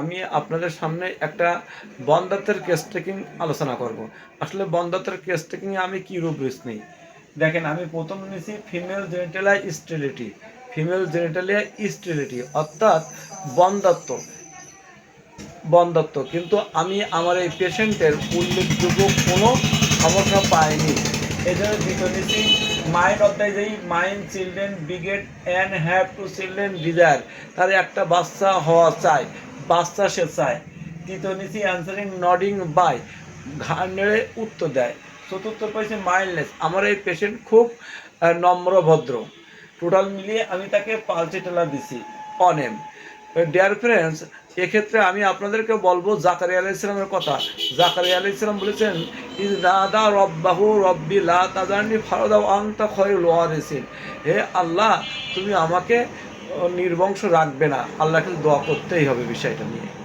আমি আপনাদের সামনে একটা বন্ধাত্বের কেস টেকিং আলোচনা করব। আসলে বন্ধাত্বের কেস টেকিংয়ে আমি কী রূপ রিস্ক নিই দেখেন, আমি প্রথম নিয়েছি female genitalia sterility female genitalia sterility অর্থাৎ বন্ধাত্ব বন্ধাত্ব কিন্তু আমি আমার এই পেশেন্টের উল্লেখযোগ্য কোনো সমস্যা পাইনি। এই জন্য দ্বিতীয় নিচ্ছি মাইন্ড অধ্যায় যেই mind children beget and have to children desire তার একটা বাচ্চা হওয়া চায় বাচ্চা সে চায় তৃতীয় অ্যান্সারিং নডিং বাই ঘাড় উত্তর দেয়। চতুর্থ পাইছে মাইল্ডনেস আমার এই পেশেন্ট খুব আহ, নম্র ভদ্র। টোটাল মিলিয়ে আমি তাকে পালচে টেলা দিছি। অনেম ডিয়ার ফ্রেন্ডস এক্ষেত্রে আমি আপনাদেরকে বলব জাকারি আলাই ইসলামের কথা। জাকারি আলাই ইসলাম বলেছেন ইজ দাদা রব্বাহু রব্বি লা তাজানি ফারদা আংতা খয়রুল ওয়ারিসিন। হে আল্লাহ তুমি আমাকে নির্বংশ রাখবে না। আল্লাহকে দোয়া করতেই হবে বিষয়টা নিয়ে।